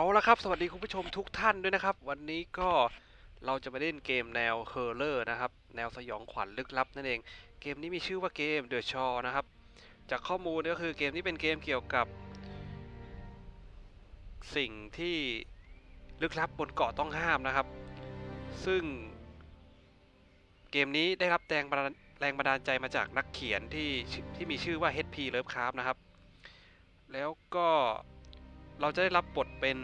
เอาละครับ สวัสดีคุณผู้ชมทุกท่านด้วยนะครับ วันนี้ก็เราจะมาเล่นเกมแนวเฮอร์เลอร์นะครับ แนวสยองขวัญลึกลับนั่นเอง เกมนี้มีชื่อว่าเกม The Shaw นะครับ จากข้อมูลก็คือเกมนี้เป็นเกมเกี่ยวกับ สิ่งที่ลึกลับบนเกาะต้องห้ามนะครับ ซึ่ง เกมนี้ได้รับแรงบันแรงบันดาลใจมาจากนักเขียนที่ที่มีชื่อว่า HP Lovecraft นะครับ แล้วก็ เราจะได้รับบทเป็น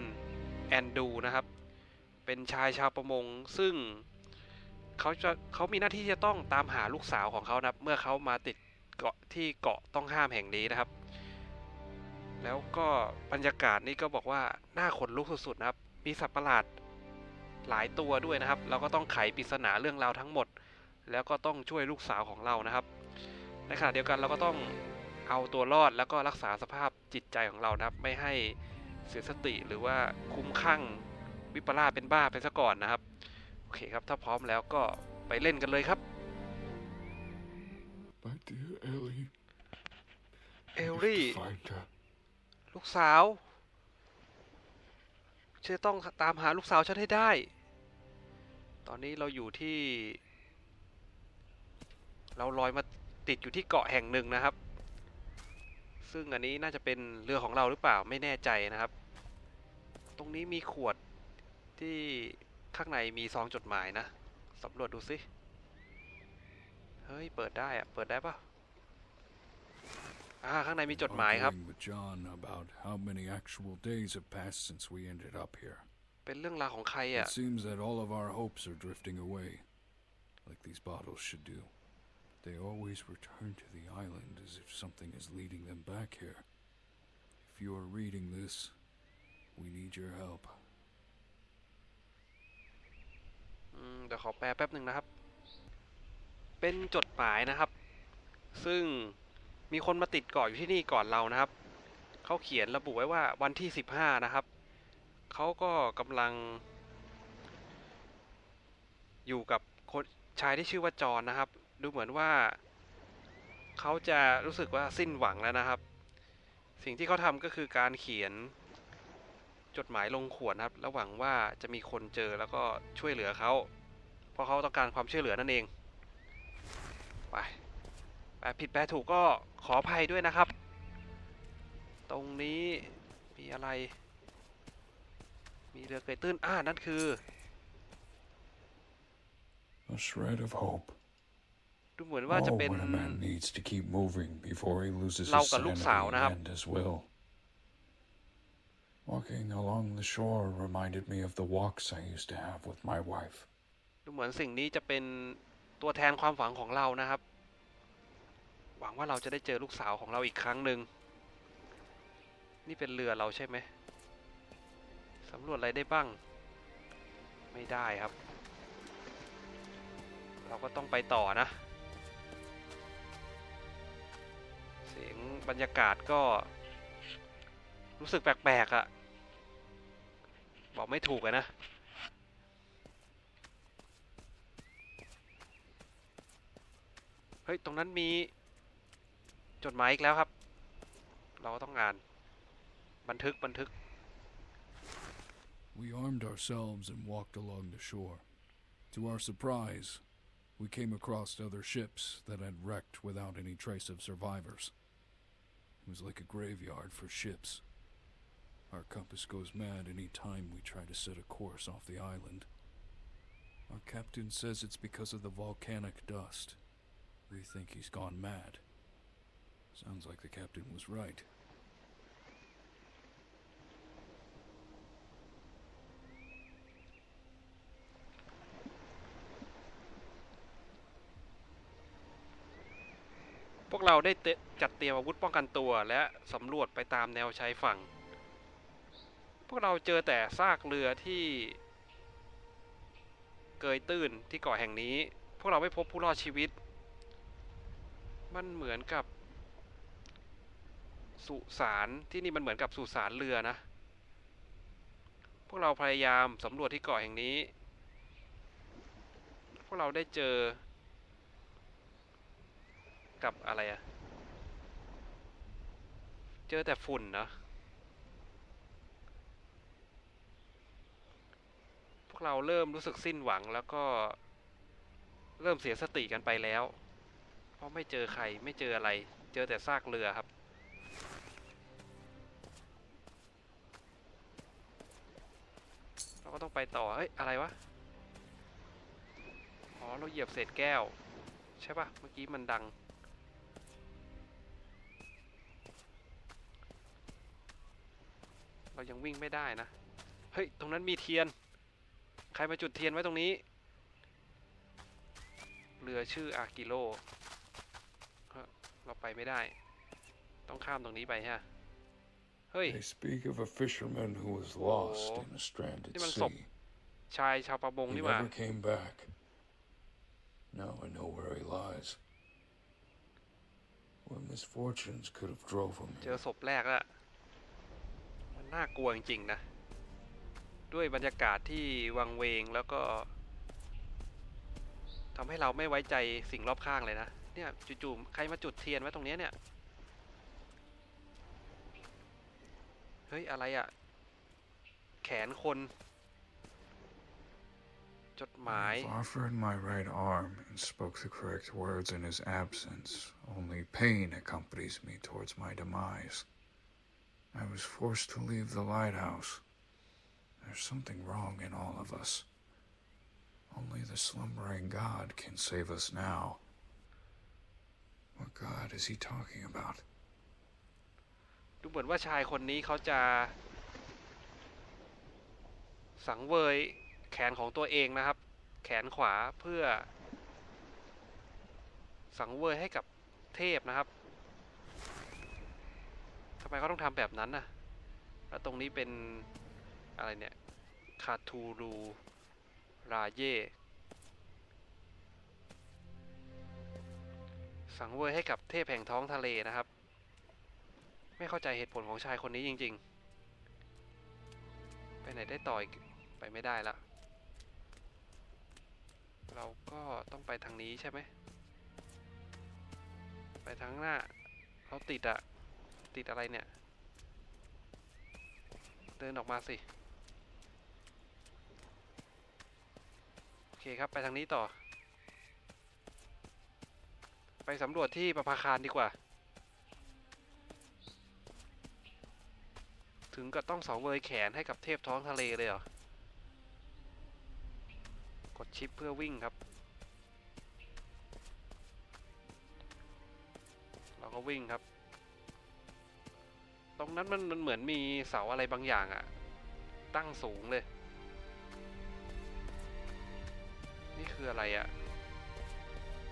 แอนดูนะครับ เป็นชายชาวประมง ซึ่งเขาจะเขามีหน้าที่จะต้องตามหาลูกสาวของเขานะครับ เมื่อเขามาติดเกาะที่เกาะต้องห้ามแห่งนี้นะครับ แล้วก็บรรยากาศนี่ก็บอกว่าน่าขนลุกสุดๆนะครับ มีสัตว์ประหลาดหลายตัวด้วยนะครับ เราก็ต้องไขปริศนาเรื่องราวทั้งหมด แล้วก็ต้องช่วยลูกสาวของเรานะครับ ในขณะเดียวกันเราก็ต้องเอาตัวรอดแล้วก็รักษาสภาพจิตใจของเรานะครับ ไม่ให้ เสียสติหรือว่าคุ้มข้างวิปลาสเป็นบ้าไปซะก่อนนะครับ โอเคครับ ถ้าพร้อมแล้วก็ไปเล่นกันเลยครับ My dear Ellie, เอ I ล have ลี่ to find her. ลูกสาวฉันจะต้องตามหาลูกสาวฉันให้ได้ ตอนนี้เราอยู่ที่ เราลอยมาติดอยู่ที่เกาะแห่งหนึ่งนะครับ ซึ่งอันนี้น่าจะเป็นเรือของเราหรือเปล่าไม่แน่ใจนะครับ ตรงนี้มีขวดที่ข้างในมีซองจดหมายนะสำรวจดูสิเฮ้ยเปิดได้อะเปิดได้ปะอ่าข้างในมีจดหมายครับ Arguing with John about how many actual days have passed since we ended up here. เป็นเรื่องราวของใครอะ It seems that all of our hopes are drifting away, like these bottles should do. They always return to the island as if something is leading them back here. If you are reading this, we need your help. อืมเดี๋ยวขอแปลแป๊บหนึ่งนะครับ เป็นจดหมายนะครับ ซึ่งมีคนมาติดเกาะอยู่ที่นี่ก่อนเรานะครับ เขาเขียนระบุไว้ว่าวันที่ 15 นะครับ เขาก็กำลัง อยู่กับชายที่ชื่อว่าจอนนะครับ ดูเหมือนว่า เขาจะรู้สึกว่าสิ้นหวังแล้วนะครับ สิ่งที่เขาทำก็คือการเขียนจดหมายลงขวดนะครับ แล้วหวังว่าจะมีคนเจอแล้วก็ช่วยเหลือเขา เพราะเขาต้องการความช่วยเหลือนั่นเอง ไปแปลผิดแปลถูกก็ขออภัยด้วยนะครับ ตรงนี้มีอะไร มีเรือเกยตื้น อ่า นั่นคือ A shred of hope. ดูเหมือนว่าจะ Oh, เป็น when a man needs to keep moving before he loses เรา his กับลูก sanity สาวนะครับ and his will. Walking along the shore reminded me of the walks I used to have with my wife. ดูเหมือนสิ่งนี้จะเป็นตัวแทนความหวังของเรานะครับ หวังว่าเราจะได้เจอลูกสาวของเราอีกครั้งหนึ่ง นี่เป็นเรือเราใช่ไหมสำรวจอะไรได้บ้าง ไม่ได้ครับ เราก็ต้องไปต่อนะ บรรยากาศก็ รู้สึกแปลกๆอะ่ะ บอกไม่ถูกอะนะ เฮ้ย ตรงนั้นมี จดหมายอีกแล้วครับ เราต้องอ่าน บันทึกบันทึก We armed ourselves and walked along the shore. To our surprise, we came across other ships that had wrecked without any trace of survivors. It was like a graveyard for ships. Our compass goes mad any time we try to set a course off the island. Our captain says it's because of the volcanic dust. We think he's gone mad. Sounds like the captain was right. วกเราได้จัดเตรียมอาวุธป้องกันตัว และสำรวจไปตามแนวชายฝั่ง พวกเราเจอแต่ซากเรือที่ เกยตื้นที่เกาะแห่งนี้ พวกเราไม่พบผู้รอดชีวิต มันเหมือนกับ สุสานที่นี่มันเหมือนกับสุสานเรือนะ พวกเราพยายามสำรวจที่เกาะแห่งนี้ พวกเราได้เจอ กับอะไรอะเจอแต่ฝุ่นเนาะพวกเราเริ่มรู้สึกสิ้นหวังแล้วก็เริ่มเสียสติกันไปแล้ว เพราะไม่เจอใครไม่เจออะไร เจอแต่ซากเรือครับเราก็ต้องไปต่อ เฮ้ย อะไรวะ อ๋อ เราเหยียบเศษแก้ว ใช่ปะเมื่อกี้มันดัง เรายังวิ่งไม่ได้นะ เฮ้ย ตรงนั้นมีเทียน ใครมาจุดเทียนไว้ตรงนี้ เรือชื่ออากิโลเฮ้ยเราไปไม่ได้ ต้องข้ามตรงนี้ไปฮะ เฮ้ย They speak of a fisherman who was lost Oh. in a stranded Ini man sea. sop. ชายชาวประมง He นี่หว่า never came back. Now I know where he lies. What misfortunes could have drove him เจอ here? ศพแรกแล้วมั น่ากลัวจริงๆนะ ด้วยบรรยากาศที่วังเวงแล้วก็ทำให้เราไม่ไว้ใจสิ่งรอบข้างเลยนะ เนี่ยจู่ๆใครมาจุดเทียนไว้ตรงนี้เนี่ย เฮ้ย อะไรอะ่ะ แขนคน จดหมาย offered my right arm and spoke the correct words in his absence. Only pain accompanies me towards my demise. I was forced to leave the lighthouse. There's something wrong in all of us. Only the slumbering God can save us now. What God is he talking about? ดูเหมือนว่าชายคนนี้เขาจะ สังเวยแขนของตัวเองนะครับ แขนขวาเพื่อ สังเวยให้กับเทพนะครับำไมเขาต้องทำแบบนั้นน่ะ แล้วตรงนี้เป็นอะไรเนี่ย คาทูรูราเย่ สังเวยให้กับเทพแห่งท้องทะเลนะครับ ไม่เข้าใจเหตุผลของชายคนนี้จริง ๆ ไปไหนได้ต่ออีก ไปไม่ได้ละ เราก็ต้องไปทางนี้ใช่ไหม ไปทางหน้าเราติดอะ ติดอะไรเนี่ย เดินออกมาสิ โอเคครับไปทางนี้ต่อ ไปสำรวจที่ประภาคารดีกว่า ถึงกับต้องเสาเวยแขนให้กับเทพท้องทะเลเลยเหรอ กดชิปเพื่อวิ่งครับเราก็วิ่งครับ รงนั้นมันมันเหมือนมีเสาอะไรบางอย่างอะตั้งสูงเลย นี่คืออะไรอะ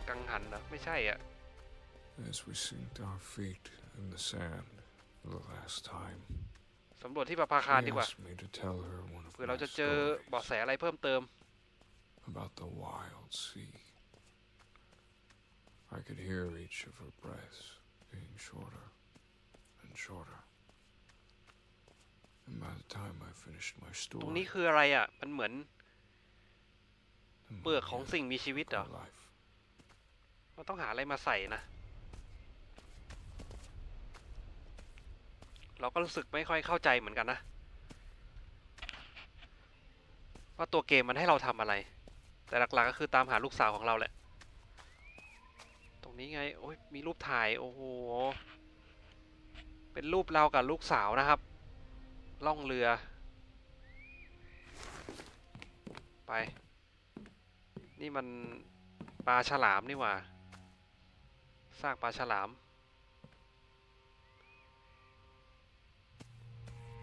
กังหันเหรอไม่ใช่อะ As we sinked our feet in the sand for the last time, สำรวจที่ประภา she คารดีกว่า asked me to tell her one of เผื่อ my เราจะเจอเบาะแส stories อะไรเพิ่มเติม about the wild sea. I could hear each of her breaths being shorter and shorter. And by the time I finished my ตรงนี้ story, คืออะไรอะมันเหมือน the เปลือกของ moon สิ่งมีชีวิต took เหรอ her life. มันต้องหาอะไรมาใส่นะ เราก็รู้สึกไม่ค่อยเข้าใจเหมือนกันนะ ว่าตัวเกมมันให้เราทำอะไร แต่หลักๆก็คือตามหาลูกสาวของเราแหละ ตรงนี้ไง โอ้ยมีรูปถ่าย โอ้โห เป็นรูปเรากับลูกสาวนะครับ ล่องเรือ ไป นี่มันปลาฉลามนี่หว่าซากปลาฉลาม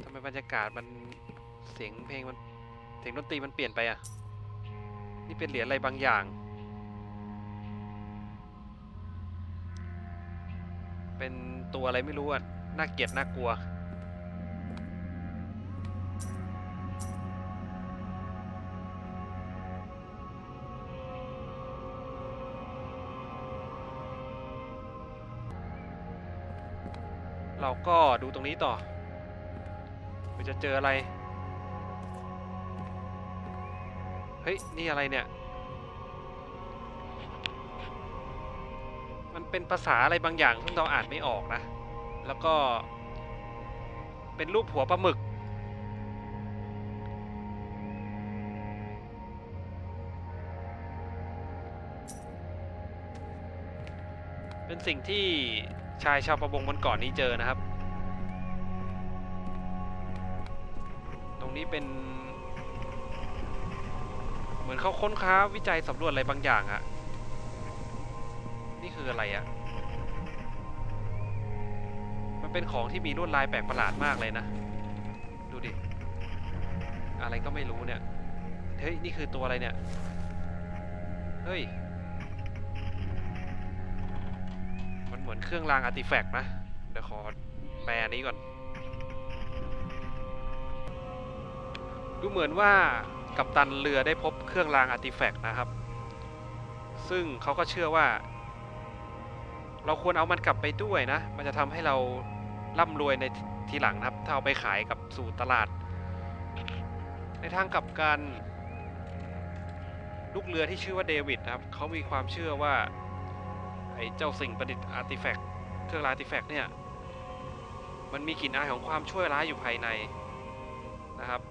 ทำไมบรรยากาศมันเสียงเพลงมันเสียงดนตรีมันเปลี่ยนไปอะ นี่เป็นเหรียญอะไรบางอย่าง เป็นตัวอะไรไม่รู้อะ น่าเกลียดน่ากลัว เราก็ดูตรงนี้ต่อจะเจออะไร เฮ้ย นี่อะไรเนี่ย มันเป็นภาษาอะไรบางอย่างซึ่งเราอ่านไม่ออกนะ แล้วก็ เป็นรูปหัวปลาหมึก เป็นสิ่งที่ ชายชาวประมงบนเกาะนี้เจอนะครับ ตรงนี้เป็น เหมือนเขาค้นค้าวิจัยสำรวจอะไรบางอย่างอะนี่คืออะไรอะมันเป็นของที่มีลวดลายแปลกประหลาดมากเลยนะ ดูดิ อะไรก็ไม่รู้เนี่ย เฮ้ย นี่คือตัวอะไรเนี่ย เฮ้ย เหมือนเครื่องรางอาร์ติแฟกต์นะ เดี๋ยวขอแปลอันนี้ก่อน ดูเหมือนว่ากัปตันเรือได้พบเครื่องรางอาร์ติแฟกต์นะครับ ซึ่งเขาก็เชื่อว่า เราควรเอามันกลับไปด้วยนะ มันจะทำให้เราร่ำรวยในทีหลังนะครับ ถ้าเอาไปขายกับสู่ตลาด ในทางกลับกัน ลูกเรือที่ชื่อว่าเดวิดนะครับ เขามีความเชื่อว่า อ้เจ้าสิ่งประดิษฐ์อาร์ติแฟกต์เครื่องรางอาร์ติแฟกต์เนี่ย มันมีกลิ่นอายของความชั่วร้ายอยู่ภายในนะครับ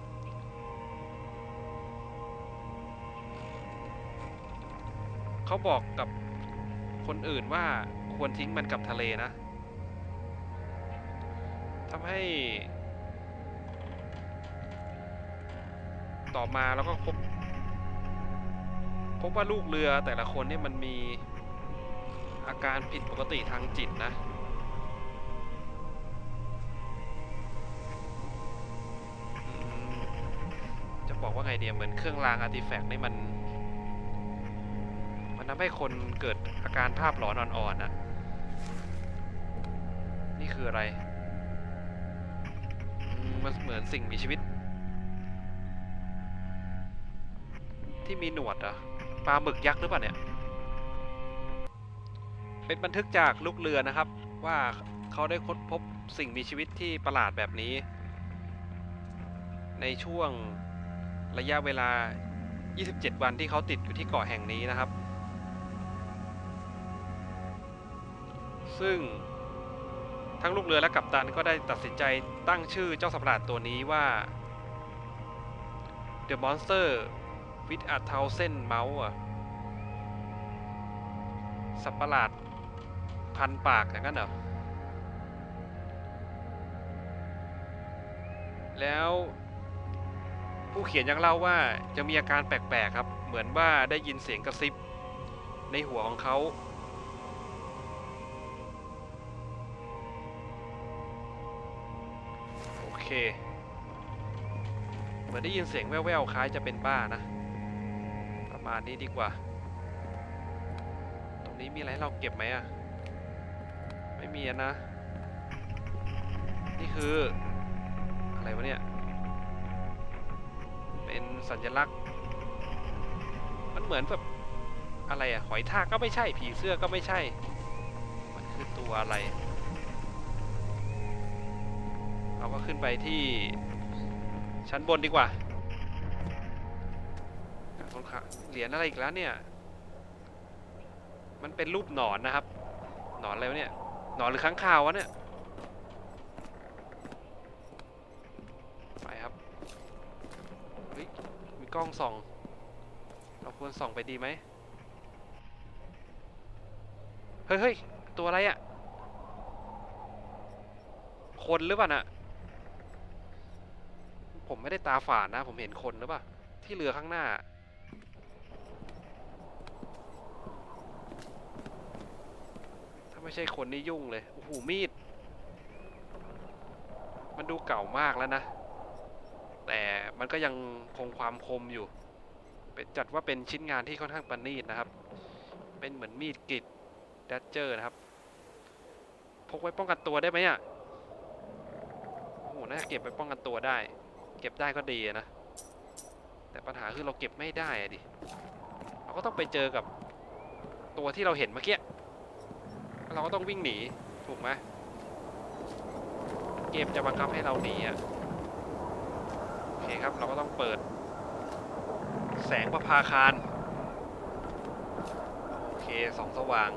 เขาบอกกับคนอื่นว่าควรทิ้งมันกับทะเลนะทำให้ ต่อมาแล้วก็พบพบว่าลูกเรือแต่ละคนเนี่ยมันมี อาการผิดปกติทางจิตนะ จะบอกว่าไงเดียเหมือนเครื่องรางอาร์ติแฟกต์นี่มัน มันทำให้คนเกิดอาการภาพหลอนอ่อนๆนะนี่คืออะไร มันเหมือนสิ่งมีชีวิต ที่มีหนวดอะปลาหมึกยักษ์หรือเปล่าเนี่ย เป็นบันทึกจากลูกเรือนะครับ ว่าเขาได้ค้นพบสิ่งมีชีวิตที่ประหลาดแบบนี้ ในช่วงระยะเวลา 27 วันที่เขาติดอยู่ที่เกาะแห่งนี้นะครับ ซึ่งทั้งลูกเรือและกัปตันก็ได้ตัดสินใจตั้งชื่อเจ้าสัตว์ประหลาดตัวนี้ว่า The Monster with a Thousand Mouth อะสัตว์ประหลาด พันปากอย่างนั้นเหรอ แล้วผู้เขียนยังเล่าว่าจะมีอาการแปลกๆครับ เหมือนว่าได้ยินเสียงกระซิบ ในหัวของเขา โอเค เหมือนได้ยินเสียงแว่วๆ คล้ายจะเป็นบ้านะ ประมาณนี้ดีกว่า ตรงนี้มีอะไรให้เราเก็บไหมอะ ไม่มีนะ นี่คือ อะไรวะเนี่ย เป็นสัญลักษณ์ มันเหมือนแบบอะไรอะหอยทากก็ไม่ใช่ ผีเสื้อก็ไม่ใช่ มันคือตัวอะไร เราก็ขึ้นไปที่ชั้นบนดีกว่าคนขาเหรียญอะไรอีกแล้วเนี่ย มันเป็นรูปหนอนนะครับ หนอนอะไรวะเนี่ย หนอนหรือค้างคาววะเนี่ย ไปครับเฮ้ยมีกล้องส่อง เราควรส่องไปดีไหม เฮ้ยเฮ้ยตัวอะไรอะคนหรือเปล่าน่ะ ผมไม่ได้ตาฝาดนะ ผมเห็นคนหรือเปล่า ที่เรือข้างหน้า ถ้า ไม่ใช่คนนี่ยุ่งเลย โอ้โห มีด มันดูเก่ามากแล้วนะ แต่มันก็ยังคงความคมอยู่ เป็นจัดว่าเป็นชิ้นงานที่ค่อนข้างประณีตนะครับ เป็นเหมือนมีดกรีดดัตเจอร์นะครับ พกไว้ป้องกันตัวได้ไหมอะ โอ้โห น่าจะเก็บไว้ป้องกันตัวได้ เก็บได้ก็ดีนะ แต่ปัญหาคือเราเก็บไม่ได้อะดิ เราก็ต้องไปเจอกับตัวที่เราเห็นเมื่อกี้ เราก็ต้องวิ่งหนี ถูกไหมเกมจะบังคับให้เราหนีอะโอเคครับเราก็ต้องเปิด แสงประภาคารโอเคสองสว่าง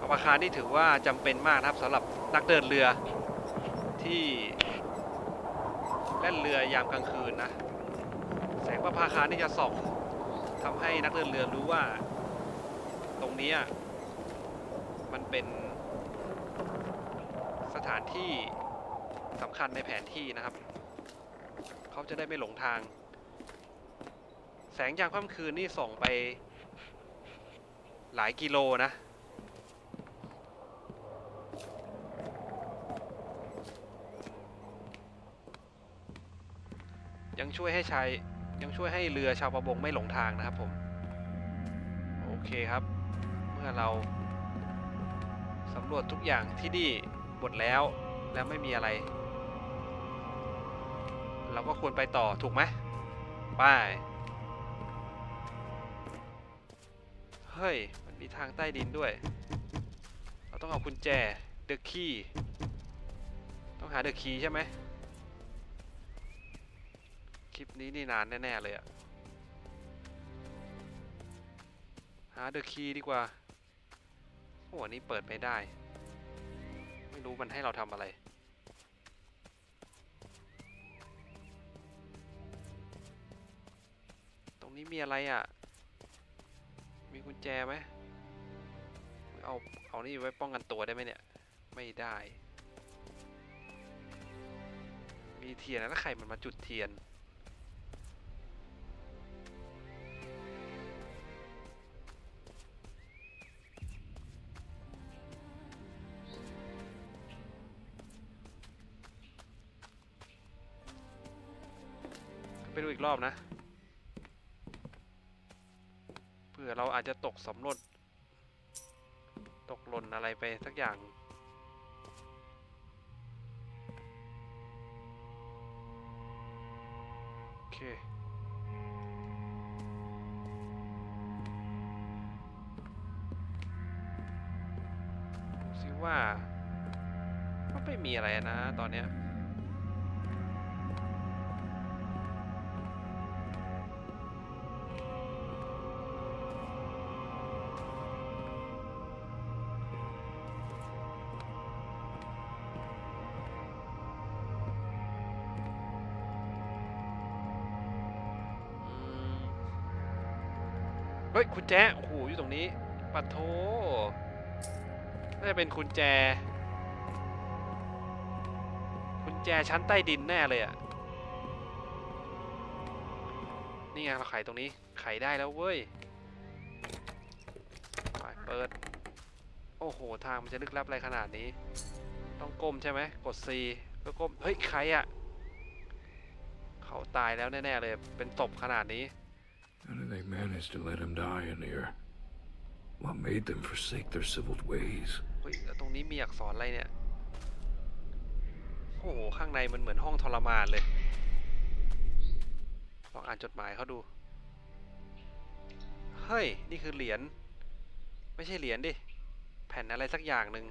ประภาคารนี่ถือว่าจำเป็นมากนะครับสำหรับนักเดินเรือที่เล่นเรือยามกลางคืนนะ แสงประภาคารนี่จะส่องทำให้นักเดินเรือรู้ว่า รงนี้มันเป็นสถานที่สำคัญในแผนที่นะครับ เขาจะได้ไม่หลงทาง แสงยามค่ำคืนนี่ส่องไปหลายกิโลนะยังช่วยให้ชายยังช่วยให้เรือชาวประมงไม่หลงทางนะครับผม โอเคครับ เมื่อเราสำรวจทุกอย่างที่นี่หมดแล้ว แล้วไม่มีอะไร เราก็ควรไปต่อถูกไหมไปเฮ้ย มันมีทางใต้ดินด้วย เราต้องเอากุญแจ the key ต้องหา the key ใช่ไหมคลิปนี้นี่นานแน่ ๆ เลยอะหา the key ดีกว่า โอ้อันนี้เปิดไม่ได้ ไม่รู้มันให้เราทำอะไร ตรงนี้มีอะไรอะ่ะ มีกุญแจไหมเอา เอานี่ไว้ป้องกันตัวได้ไหมเนี่ย ไม่ได้ มีเทียนแล้วใครมันมาจุดเทียน รอบนะ เผื่อเราอาจจะตกสำรวจตกหล่นอะไรไปสักอย่างโอเคดูซิว่าก็ไม่มีอะไรนะตอนเนี้ย คุณแจโอ้โหอยู่ตรงนี้ ปัดโทน่าจะเป็นคุณแจ คุณแจชั้นใต้ดินแน่เลยอะ่ะนี่ไงเราไขตรงนี้ ไขได้แล้วเว้ยไปเปิด โอ้โห ทางมันจะลึกลับอะไรขนาดนี้ ต้องก้มใช่ไหม กด C เพื่อก้ม เฮ้ย ใครอะ่ะเขาตายแล้วแน่ ๆ เลย เป็นศพขนาดนี้ How did they manage to let him die in here? What made them forsake their civil ways? เฮ้ยแล้วตรงนี้มีอักษรอะไรเนี่ย โอ้โห ข้างในมันเหมือนห้องทรมานเลย ลองอ่านจดหมายเขาดู เฮ้ย นี่คือเหรียญ ไม่ใช่เหรียญดิ แผ่นอะไรสักอย่างหนึ่ง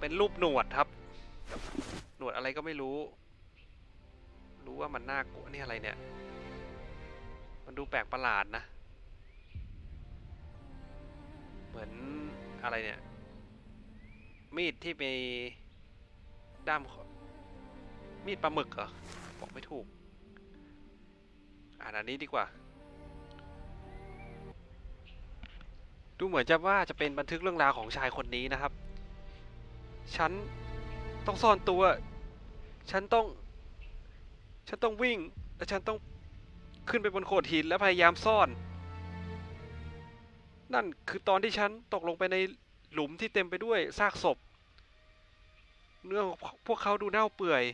เป็นรูปหนวดครับ หนวดอะไรก็ไม่รู้ รู้ว่ามันน่ากลัวนี่อะไรเนี่ย มันดูแปลกประหลาดนะ เหมือนอะไรเนี่ย มีดที่มีด้าม มีดปลาหมึกเหรอ บอกไม่ถูก อ่านอันนี้ดีกว่า ดูเหมือนจะว่าจะเป็นบันทึกเรื่องราวของชายคนนี้นะครับ ฉันต้องซ่อนตัว ฉันต้อง ฉันต้องวิ่ง และฉันต้อง ขึ้นไปบนโขดหินและพยายามซ่อน นั่นคือตอนที่ฉันตกลงไปในหลุมที่เต็มไปด้วยซากศพ เนื้องพวกเขาดูเน่าเปื่อย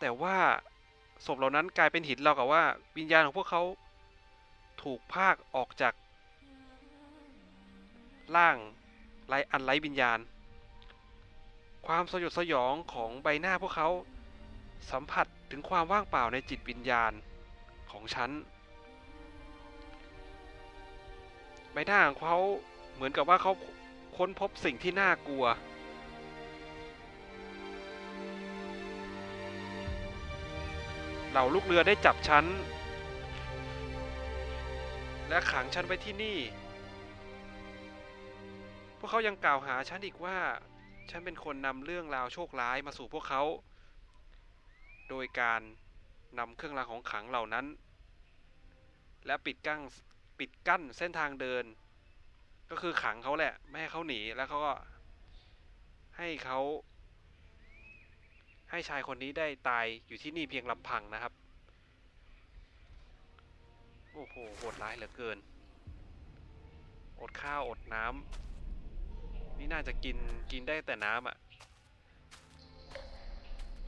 แต่ว่าศพเหล่านั้นกลายเป็นหินเรากับว่า วิญญาณของพวกเขาถูกพากออกจากร่างไรอันไร้วิญญาณ ความสยดสยองของใบหน้าพวกเขา สัมผัสถึงความว่างเปล่าในจิตวิญญาณของฉัน ใบหน้าของเขาเหมือนกับว่าเขาค้นพบสิ่งที่น่ากลัว เหล่าลูกเรือได้จับฉัน และขังฉันไว้ที่นี่ พวกเขายังกล่าวหาฉันอีกว่า ฉันเป็นคนนำเรื่องราวโชคร้ายมาสู่พวกเขา โดยการนำเครื่องรางของขลังเหล่านั้น และปิดกั้งปิดกั้นเส้นทางเดิน ก็คือขังเขาแหละ ไม่ให้เขาหนีแล้วเขาก็ให้เขาให้ชายคนนี้ได้ตายอยู่ที่นี่เพียงลำพังนะครับ โอ้โหโหดร้ายเหลือเกิน อดข้าวอดน้ำนี่น่าจะกินกินได้แต่น้ำอะ่ะ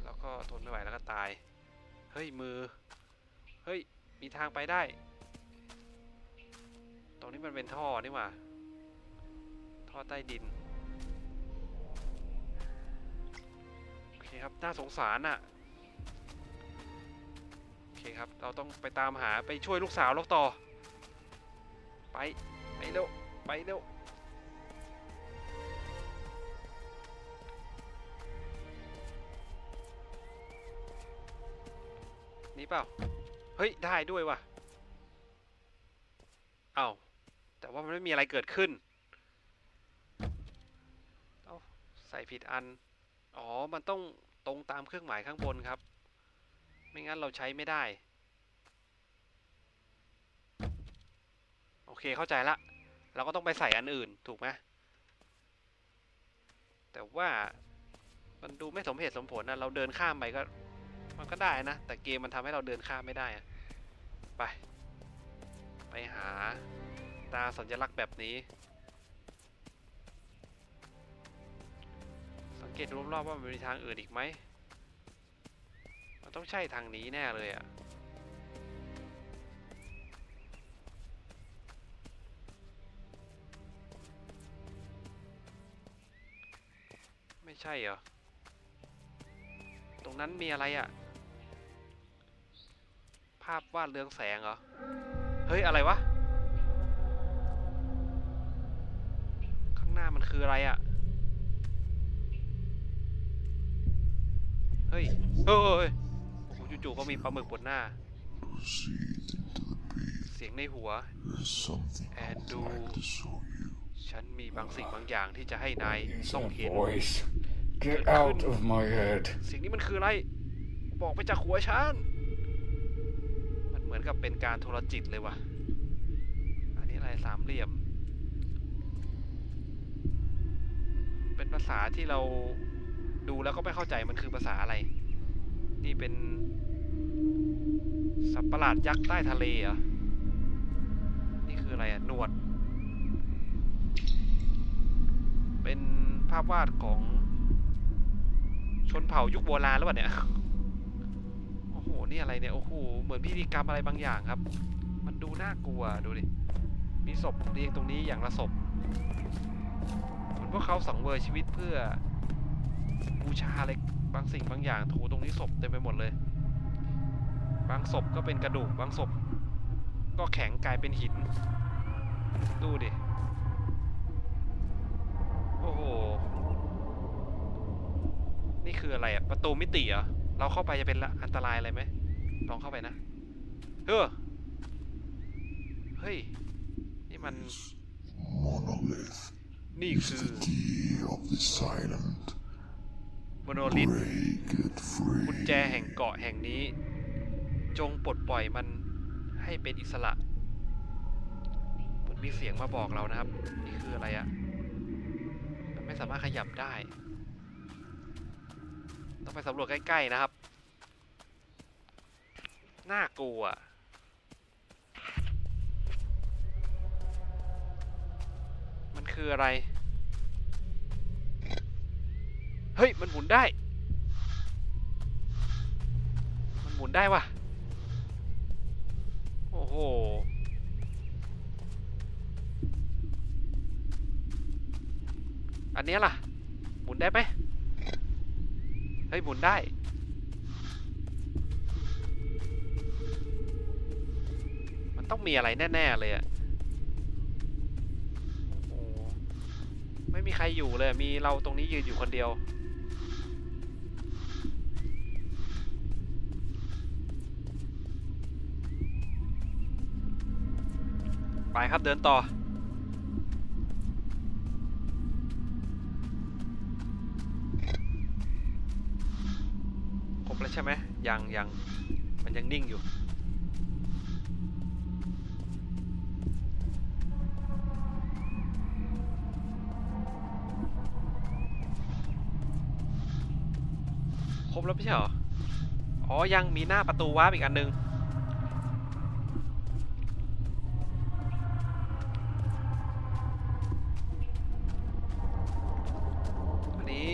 แล้วก็ทนไม่ไหวแล้วก็ตาย เฮ้ยมือ เฮ้ย มีทางไปได้ ตรงนี้มันเป็นท่อนี่หว่า ท่อใต้ดิน โอเคครับ น่าสงสารน่ะ โอเคครับ เราต้องไปตามหาไปช่วยลูกสาวเราต่อ ไป ไปเร็ว ไปเร็ว นี่เปล่า เฮ้ย ได้ด้วยว่ะ เอ้า แต่ว่ามันไม่มีอะไรเกิดขึ้น เอ้าใส่ผิดอัน อ๋อ มันต้องตรงตามเครื่องหมายข้างบนครับ ไม่งั้นเราใช้ไม่ได้ โอเคเข้าใจละ เราก็ต้องไปใส่อันอื่นถูกไหมแต่ว่ามันดูไม่สมเหตุสมผลนะ เราเดินข้ามไปก็ มันก็ได้นะ แต่เกมมันทำให้เราเดินข้ามไม่ได้อะไป ไปหาตาสัญลักษณ์แบบนี้ สังเกตรอบๆว่ามันมีทางอื่นอีกไหม มันต้องใช่ทางนี้แน่เลยอะไม่ใช่เหรอ ตรงนั้นมีอะไรอะ ภาพวาดเรืองแสงเหรอ เฮ้ย อะไรวะ ข้างหน้ามันคืออะไรอะเฮ้ยเฮ้ยเฮ้ยโอ้โหจู่ๆก็มีปลาหมึกบนหน้า Proceed into the beast. เสียงในหัว There's something I And would do- like to show you. ฉันมีบางสิ่งบางอย่างที่จะให้นาย Is ต้อง that เห็น voice? Get out of my head. เสียงนี้มันคืออะไร บอกไปจากหัวฉันมันเหมือน กับเป็นการโทรจิตเลยว่ะ อันนี้อะไรสามเหลี่ยม เป็นภาษาที่เราดูแล้วก็ไม่เข้าใจมันคือภาษาอะไร นี่เป็นสัตว์ประหลาดยักษ์ใต้ทะเลเหรอ นี่คืออะไรอะหนวด เป็นภาพวาดของชนเผ่ายุคโบราณหรือเปล่าเนี่ย นี่อะไรเนี่ย โอ้โห เหมือนพิธีกรรมอะไรบางอย่างครับ มันดูน่ากลัว ดูดิ มีศพเรียงตรงนี้อย่างละศพเหมือนพวกเขาสังเวยชีวิตเพื่อบูชาอะไรบางสิ่งบางอย่างโถตรงนี้ศพเต็มไปหมดเลย บางศพก็เป็นกระดูก บางศพ ก็แข็งกลายเป็นหิน ดูดิ โอ้โห นี่คืออะไรอะประตูมิติเหรอ เราเข้าไปจะเป็นอันตรายอะไรไหม ลองเข้าไปนะ เฮ้อ เฮ้ย นี่มัน Monolith. นี่คือ Key of this island. โมโนลิท Break it กุญ free. แจแห่งเกาะแห่งนี้ จงปลดปล่อยมันให้เป็นอิสระเหมือนมีเสียงมาบอกเรานะครับ นี่คืออะไรอะมันไม่สามารถขยับได้ ต้องไปสำรวจใกล้ ๆ นะครับ น่ากลัวมันคืออะไร เฮ้ย มันหมุนได้ มันหมุนได้ว่ะ โอ้โห อันเนี้ยล่ะ หมุนได้ไหมเฮ้ย หมุนได้ มันต้องมีอะไรแน่ ๆ เลยอะโอ้ไม่มีใครอยู่เลย มีเราตรงนี้ยืนอยู่คนเดียว ไปครับเดินต่อครบแล้วใช่ไหมยังยังมันยังนิ่งอยู่ แล้วไม่ใช่เหรอ อ๋อ ยังมีหน้าประตูวาร์ปอีกอันหนึง อันนี้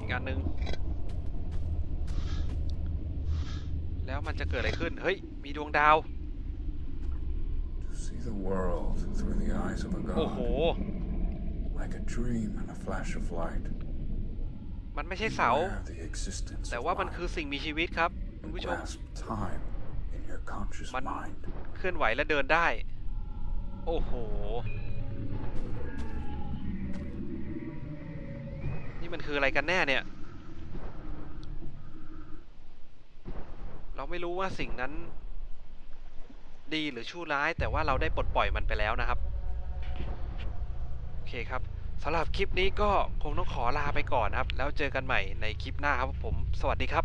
อีกอันหนึ่งแล้วมันจะเกิดอะไรขึ้น เฮ้ย มีดวงดาว To see the world through the eyes of a โอ้โห god, like a dream and a flash of light. มันไม่ใช่เสา Aware of the existence แต่ of ว่ามัน life คือสิ่งมีชีวิตครับคุณ and ผู้ชม grasp time in your conscious Man- mind. เคลื่อนไหวและเดินได้ โอ้โห นี่มันคืออะไรกันแน่เนี่ย เราไม่รู้ว่าสิ่งนั้น ดีหรือชั่วร้าย แต่ว่าเราได้ปลดปล่อยมันไปแล้วนะครับ โอเคครับ สำหรับคลิปนี้ก็คงต้องขอลาไปก่อนนะครับ แล้วเจอกันใหม่ในคลิปหน้าครับผม สวัสดีครับ